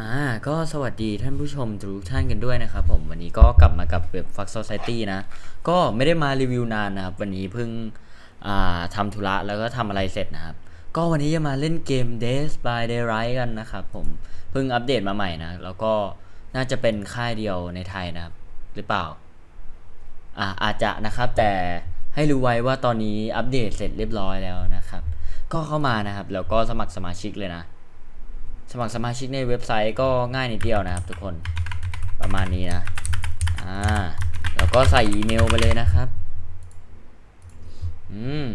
อ่าก็สวัสดีท่านผู้ชมทุกท่านกันด้วยนะครับผมวันนี้ก็กลับมากับเว็บ f u c Society นะ ก็ไม่ได้มารีวิวนานนะครับ วันนี้เพิ่งอ่าทำธุระแล้วก็ทำอะไรเสร็จนะครับ ก็วันนี้จะมาเล่นเกม Days by Daylight กันนะครับผมเพิ่งอัปเดตมาใหม่นะ แล้วก็น่าจะเป็นค่ายเดียวในไทยนะครับ หรือเปล่าอ่าอาจจะนะครับแต่ให้รู้ไว้ว่าตอนนี้อัปเดตเสร็จเรียบร้อยแล้วนะครับ ก็เข้ามานะครับแล้วก็สมัครสมาชิกเลยนะ สมัครสมาชิกในเว็บไซต์ก็ง่ายนิดเดียวนะครับ ทุกคนประมาณนี้นะอ่าแล้วก็ใส่อีเมลไปเลยนะครับอืม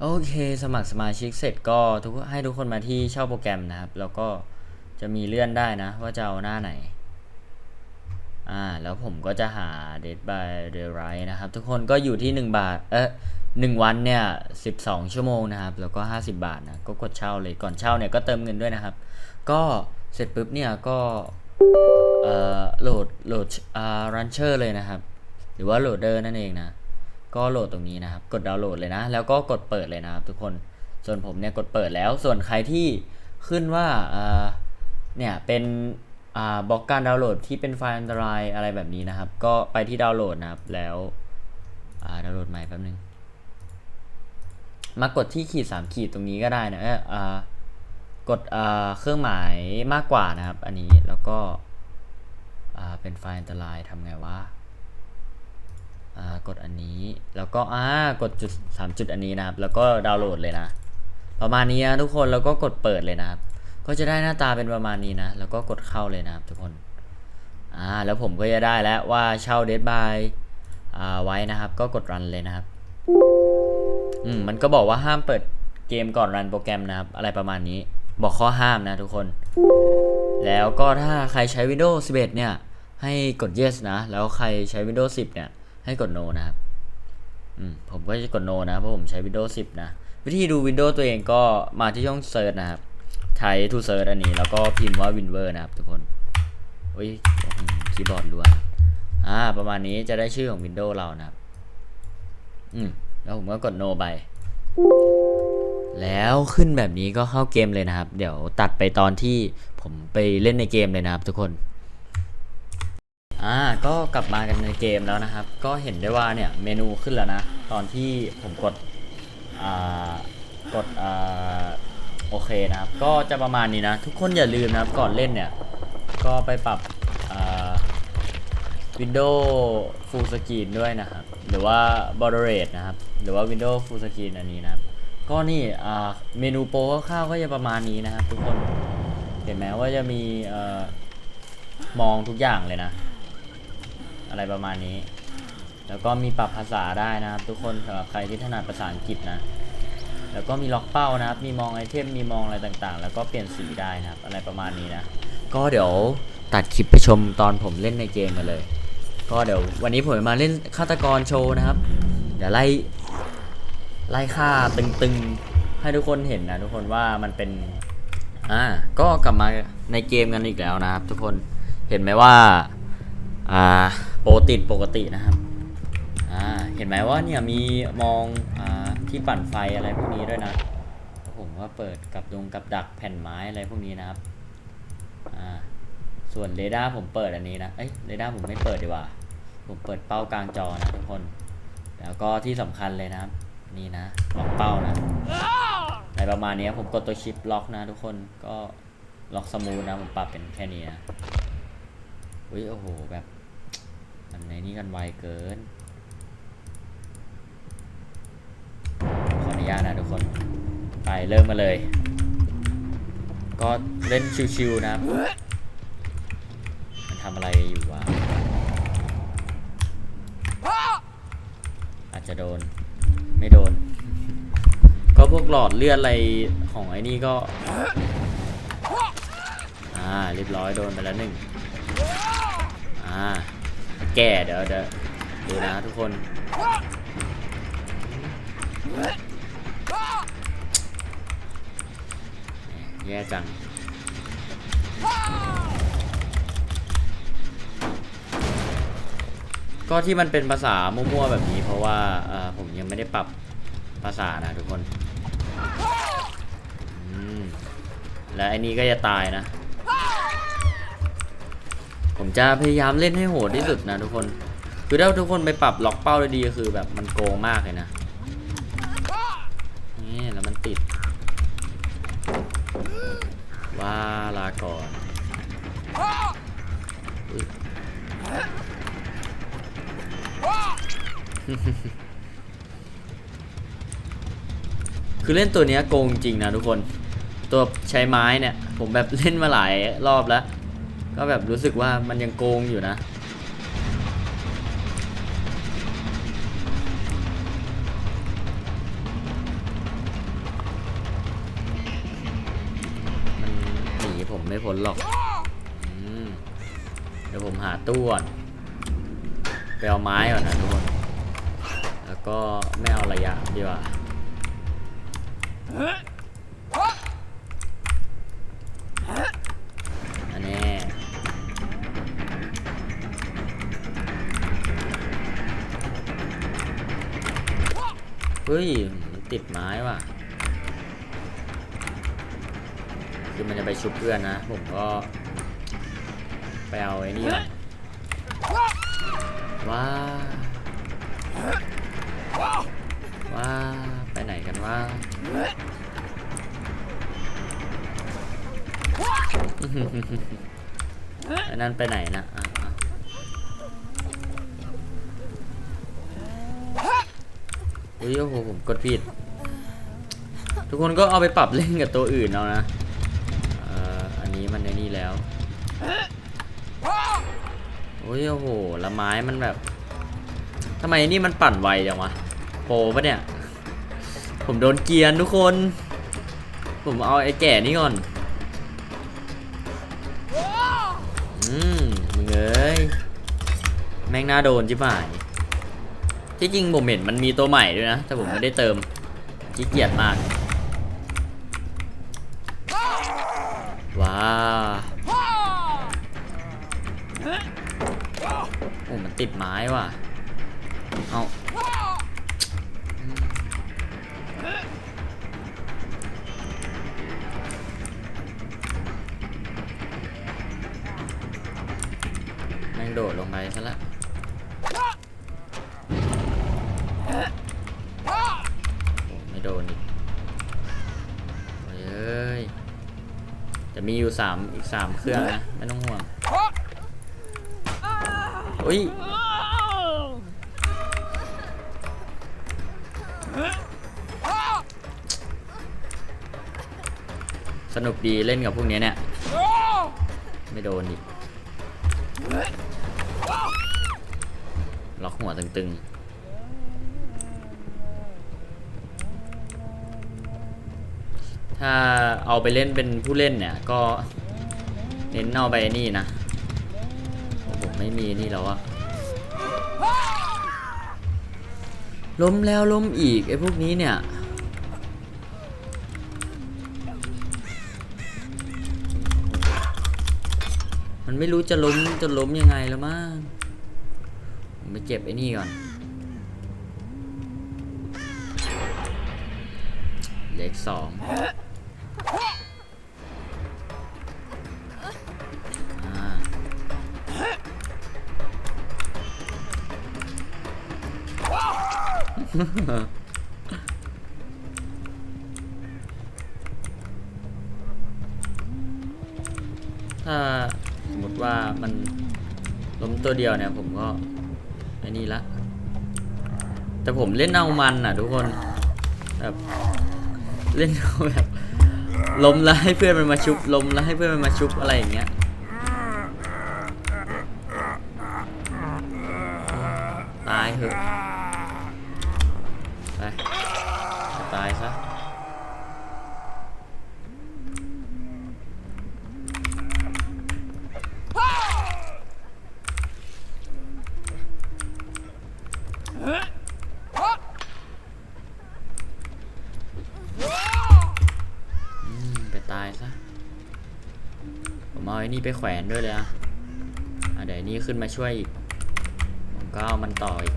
โอเค สมัครสมาชิกเสร็จก็ทุกให้ทุกคนมาที่เช่าโปรแกรมนะครับ แล้วก็จะมีเลื่อนได้นะ ว่าจะเอาหน้าไหน อ่า แล้วผมก็จะหา d e a d by the right นะครับ ทุกคนก็อยู่ที่ 1 บาท เออ 1 วันเนี่ย 12 ชั่วโมงนะครับ แล้วก็ 50 บาทนะ ก็กดเช่าเลย ก่อนเช่าเนี่ยก็เติมเงินด้วยนะครับ ก็เสร็จปุ๊บเนี่ยก็โหลดโหลดรันเชอร์เลยนะครับ หรือว่าโหลดเดอร์นั่นเองนะ ก็โหลดตรงนี้นะครับ กดดาวน์โหลดเลยนะ แล้วก็กดเปิดเลยนะครับทุกคน ส่วนผมเนี่ยกดเปิดแล้ว ส่วนใครที่ขึ้นว่าเนี่ยเป็นบล็อกการดาวน์โหลดที่เป็นไฟล์อันตรายอะไรแบบนี้นะครับ ก็ไปที่ดาวน์โหลดนะครับ แล้วดาวน์โหลดใหม่แป๊บนึง มากดที่ขีด3ขีดตรงนี้ก็ได้นะเอออ่ากดเครื่องหมายมากกว่านะครับ อันนี้แล้วก็เป็นไฟล์อันตรายทำไงวะกดอันนี้แล้วก็อ่ากดจุดสามจุดอันนี้นะครับ แล้วก็ดาวน์โหลดเลยนะ ประมาณนี้นะทุกคนแล้วก็กดเปิดเลยนะครับ ก็จะได้หน้าตาเป็นประมาณนี้นะ แล้วก็กดเข้าเลยนะครับทุกคนอ่าแล้วผมก็จะได้แล้วว่าเช่าเด d บายอ่าไว้นะครับ ก็กดรันเลยนะครับ อืมมันก็บอกว่าห้ามเปิดเกมก่อนรันโปรแกรมนะครับ อะไรประมาณนี้บอกข้อห้ามนะทุกคน แล้วก็ถ้าใครใช้ Windows 11 เนี่ย ให้กด yes นะ แล้วใครใช้ Windows 10 เนี่ย ให้กด no นะครับอืมผมก็จะกด no นะ เพราะผมใช้ Windows 10 นะ วิธีดู Windows ตัวเองก็มาที่ช่อง search นะครับ ใช้ to search อันนี้ แล้วก็พิมพ์ว่า winver นะครับทุกคนโอ้ยคีย์บอร์ดล้วนอ่า ประมาณนี้จะได้ชื่อของ Windows เรานะครับ อืม แล้วผมก็กด no ไป แล้วขึ้นแบบนี้ก็เข้าเกมเลยนะครับ เดี๋ยวตัดไปตอนที่ผมไปเล่นในเกมเลยนะครับ ทุกคนอ่าก็กลับมากันในเกมแล้วนะครับ ก็เห็นได้ว่าเนี่ยเมนูขึ้นแล้วนะ ตอนที่ผมกดอ่ากดอ่าโอเคนะครับ ก็จะประมาณนี้นะ ทุกคนอย่าลืมนะครับก่อนเล่นเนี่ย ก็ไปปรับ Windows Full Screen ด้วยนะครับ หรือว่า Moderate นะครับ หรือว่า Windows Full Screen อันนี้นะครับ ก็นี่เมนูโปรคร่าวๆก็จะประมาณนี้นะครับ ทุกคน เห็นไหมว่าจะมีอมองทุกอย่างเลยนะ อะไรประมาณนี้ แล้วก็มีปรับภาษาได้นะครับ ทุกคนสำหรับใครที่ถนัดภาษาอังกฤษนะ แล้วก็มีล็อกเป้านะครับ มีมองไอเทม มีมองอะไรต่างๆ แล้วก็เปลี่ยนสีได้นะครับ อะไรประมาณนี้นะ ก็เดี๋ยวตัดคลิปไปชมตอนผมเล่นในเกมมาเลย ก็เดี๋ยววันนี้ผมมาเล่นฆาตกรโชว์นะครับ เดี๋ยวไล่ไล่ฆ่าตึงๆให้ทุกคนเห็นนะ ทุกคนว่ามันเป็นอ่าก็กลับมาในเกมกันอีกแล้วนะครับ ทุกคนเห็นไหมว่าอ่าโปรติดปกตินะครับอ่าเห็นไหมว่าเนี่ยมีมองอ่าที่ปั่นไฟอะไรพวกนี้ด้วยนะผมก็เปิดกับดงกับดักแผ่นไม้อะไรพวกนี้นะครับอ่าส่วนเรดาร์ผมเปิดอันนี้นะ เอ้ย เรดาร์ผมไม่เปิดดีกว่า ผมเปิดเป้ากลางจอนะทุกคน แล้วก็ที่สำคัญเลยนะครับ นี่นะล็อกเป้านะในประมาณนี้ผมกดตัวชิปล็อกนะทุกคนก็ล็อกสมูทนะผมปรับเป็นแค่นี้นะอุ้ยโอ้โหแบบมันในนี้กันไวเกิน ขออนุญาตนะทุกคน ไปเริ่มมาเลย ก็เล่นชิวๆนะมันทำอะไรอยู่วะอา จะโดน ไม่โดน ก็พวกหลอดเลือดอะไรของไอ้นี่ก็ อ่าเรียบร้อยโดนไปแล้วหนึ่งอ่า แก่เดี๋ยวเดี๋ยวดูนะทุกคน แย่จัง ก็ที่มันเป็นภาษามั่วๆแบบนี้ เพราะว่าผมยังไม่ได้ปรับภาษานะทุกคนและไอ้นี้ก็จะตายนะ ผมจะพยายามเล่นให้โหดที่สุดนะทุกคน คือถ้าทุกคนไปปรับล็อกเป้าได้ดีก็คือแบบมันโกงมากเลยนะ นี่แล้วมันติด ว่าลาก่อน คือเล่นตัวเนี้ยโกงจริงนะทุกคน ตัวใช้ไม้เนี่ย ผมแบบเล่นมาหลายรอบแล้ว ก็แบบรู้สึกว่ามันยังโกงอยู่นะมันหนีผมไม่พ้นหรอกอเดี๋ยวผมหาตู้ก่อนไปเอาไม้ก่อนนะทุก ก็ไม่เอาระยะดีกว่าอันนี้เฮ้ย มันติดไม้ว่ะ คือมันจะไปชุบเพื่อนนะ ผมก็ ไปเอาไอ้นี่ว้า วะอันนั้นไปไหนนะอะอะอุ้ยโอ้โหผมกดผิด ทุกคนก็เอาไปปรับเล่นกับตัวอื่นเอานะเอ่ออันนี้มันในนี่แล้วโอ้ยโอ้โหละไม้มันแบบทำไมนี่มันปั่นไวจังวะโปรปะเนี่ย ผมโดนเกียนทุกคน ผมเอาไอ้แก่นี่ก่อน อืมมึงเอ้ย แม่งน่าโดนจิบหายที่จริงผมเห็นมันมีตัวใหม่ด้วยนะ แต่ผมไม่ได้เติมขี้เกียจมาก ว้าโอ้มันติดไม้ว่ะ เอา จะมีอยู่สามอีกสามเครื่องนะ ไม่ต้องห่วงอุ้ยสนุกดีเล่นกับพวกนี้เนี่ย ไม่โดนอีกล็อกหัวตึงๆ ถ้าเอาไปเล่นเป็นผู้เล่นเนี่ย ก็เน้นเอาไปนี่นะ โอ้ผมไม่มีนี่แล้วอะล้มแล้วล้มอีกไอ้พวกนี้เนี่ย มันไม่รู้จะล้มจะล้มยังไงแล้วมั้งผมไปเก็บไอ้นี่ก่อนเล็กสอง ถ้าสมมติว่ามันล้มตัวเดียวเนี่ย ผมก็ไอ้นี่ละ แต่ผมเล่นเอามันอะ ทุกคนแบบเล่นเอาแบบล้มแล้วให้เพื่อนมันมาชุบล้มแล้วให้เพื่อนมันมาชุบอะไรอย่างเงี้ยตายเถอะไปตายซะ อืมไปตายซะ ผมเอาไอ้นี่ไปแขวนด้วยเลยอะอะเดี๋ยวนี่ขึ้นมาช่วยอีกผมก็เอามันต่ออีก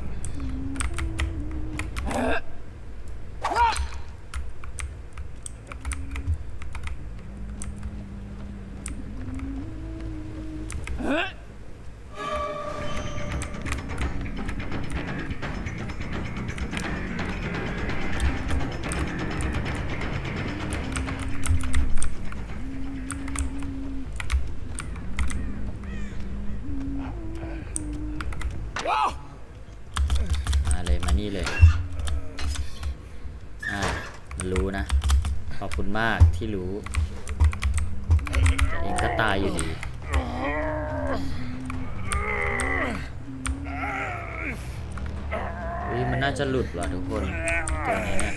มากที่รู้แต่เองก็ตายอยู่ดีอุ้ยมันน่าจะหลุดว่ะทุกคนตัวนี้เนี่ย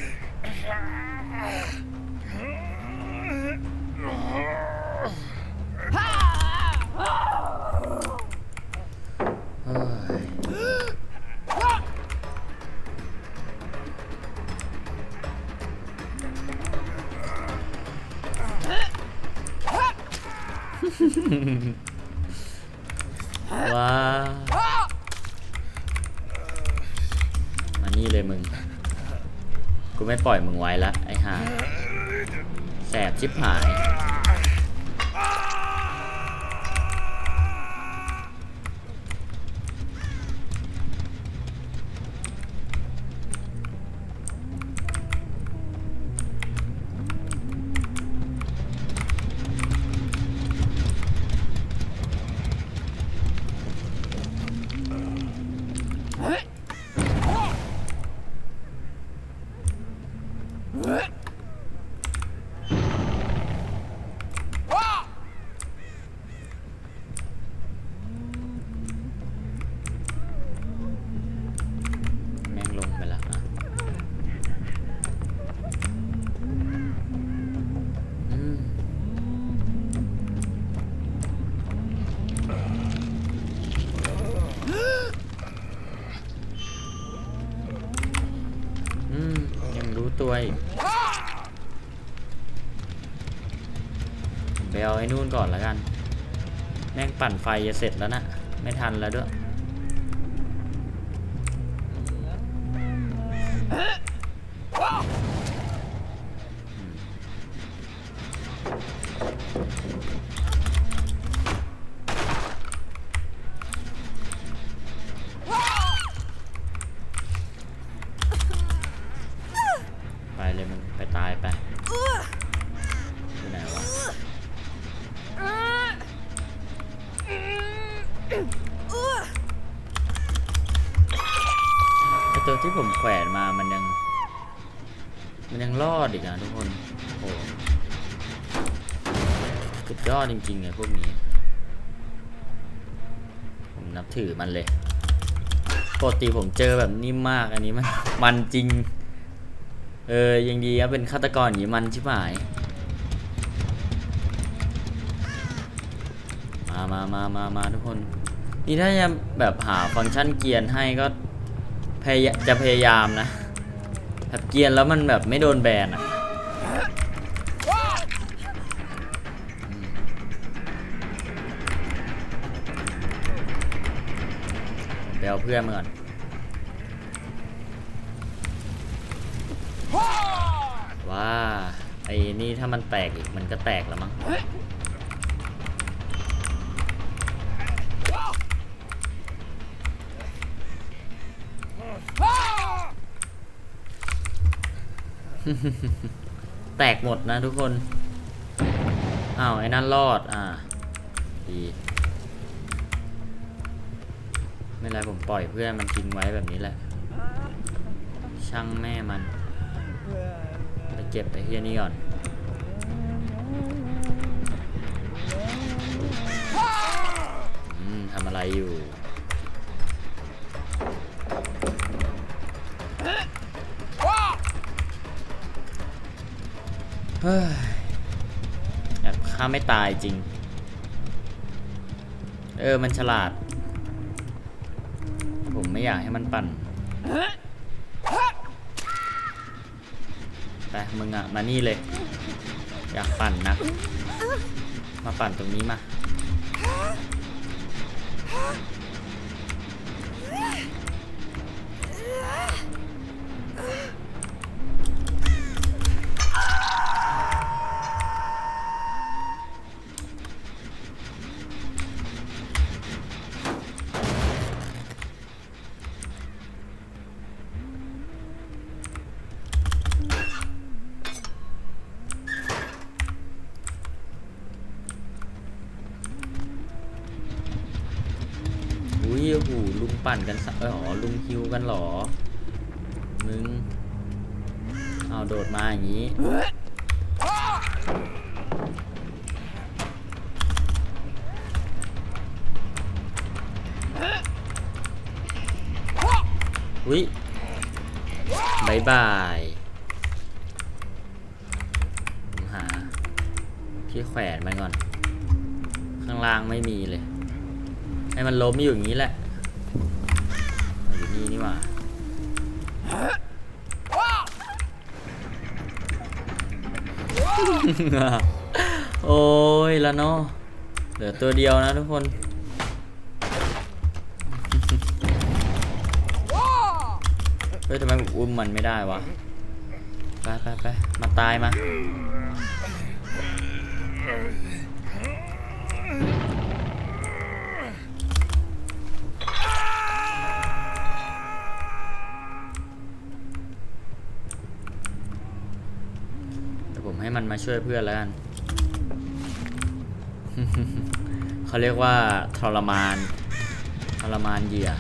ว้ามานี่เลยมึง กูไม่ปล่อยมึงไว้ละไอ้ห่าแสบชิบหาย ก่อนแล้วกัน แม่งปั่นไฟจะเสร็จแล้วนะ ไม่ทันแล้วด้วย ไปเลยมึง ไปตายไปที่ไหนวะไอตัวที่ผมแขวนมามันยัง มันยังรอดอีกนะทุกคน โอ้โหสุดยอด จริงๆไงพวกนี้ ผมนับถือมันเลยปกติผมเจอแบบนิ่มมากอันนี้มันมันจริง เออยังดีครับเป็นฆาตกรอย่างนี้มันชิบหายมามามามามาทุกคน นี่ถ้าจะแบบหาฟังก์ชันเกียร์ให้ก็พยายจะพยายามนะแบบเกียร์แล้วมันแบบไม่โดนแบนอะ เอาเพื่อนมาก่อนว่าไอ้นี่ถ้ามันแตกอีกมันก็แตกแล้วมั้งแตกหมดนะทุกคน อ้าว ไอ้นั่นรอด อ่า ดี ไม่ไรผมปล่อยเพื่อนมันทิ้งไว้แบบนี้แหละ ช่างแม่มัน ไปเก็บไอ้เฮียนี่ก่อนทำอะไรอยู่ฮ้ยแบบฆ่าไม่ตายจริง เออ มันฉลาด อยากให้มันปั่นไปมึงอะมานี่เลย อยากปั่นนะ มาปั่นตรงนี้มา ปั่นกันเออหรอลุงคิวกันหรอ มึง เอาโดดมาอย่างนี้อุ้ยบายบายหา ที่แขวนมันก่อน ข้างล่างไม่มีเลย ให้มันล้มอยู่อย่างนี้แหละ นี่ว่าโอ้ยล้วเนาะเหลือตัวเดียวนะทุกคนเฮ้ยทำไมผมอุ้มมันไม่ได้วะ ไปไปไปมาตายมา ช่วยเพื่อนแล้วกันเขาเรียกว่าทรมานทรมานเหยื่อ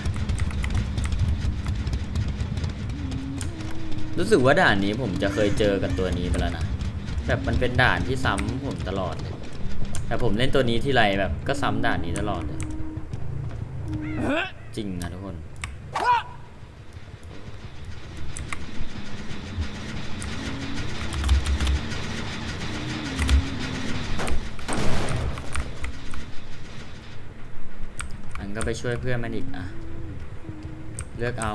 รู้สึกว่าด่านนี้ผมจะเคยเจอกับตัวนี้ไปแล้วนะแบบมันเป็นด่านที่ซ้ำผมตลอดเลยแต่ผมเล่นตัวนี้ที่ไรแบบก็ซ้ำด่านนี้ตลอดเลยจริงนะทุกคน ก็ไปช่วยเพื่อนมันอีกอะ เลือกเอา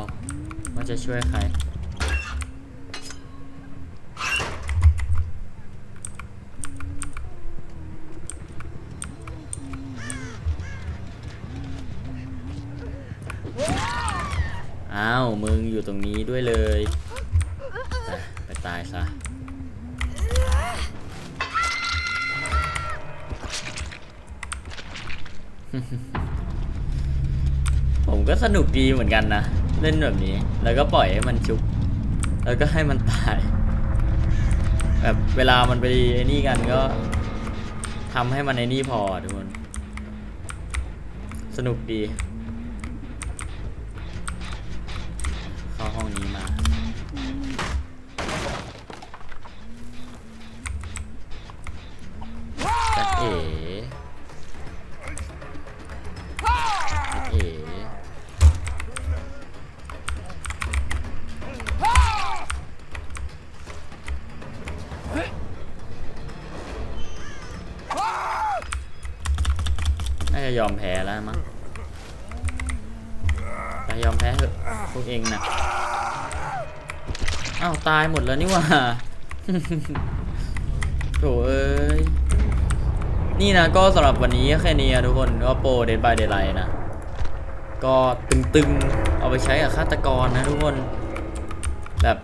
ว่าจะช่วยใคร อ้าว มึงอยู่ตรงนี้ด้วยเลย ไปไปตายซะ ผมก็สนุกดีเหมือนกันนะ เล่นแบบนี้ แล้วก็ปล่อยให้มันชุบ แล้วก็ให้มันตาย แบบเวลามันไปไอ้นี่กันก็ทำให้มันไอ้นี่พอทุกคน สนุกดี ยอมแพ้แล้วมั้งไปยอมแพ้เถอะพวกเองน่ะอ้าวตายหมดแล้วนี่ว่าโถเอ้ย นี่นะก็สำหรับวันนี้แค่นี้อะทุกคนก็โปรเดนบายเด y ไลน์นะ ก็ตึงๆ เอาไปใช้กับฆาตกรนะทุกคน แบบ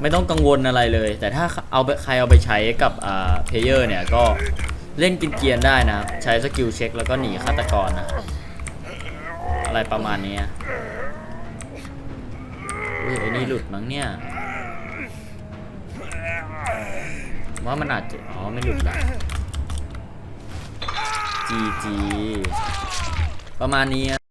ไม่ต้องกังวลอะไรเลย แต่ถ้าเอาใครเอาไปใช้กับเพลเยอร์เนี่ยก็ เล่นกินเกียนได้นะ ใช้สกิลเช็คแล้วก็หนีฆาตกรนะ อะไรประมาณนี้อะอุ้ยไอ้นี่หลุดมั้งเนี่ย ว่ามันอาจจะ อ๋อ ไม่หลุดละจีจีประมาณนี้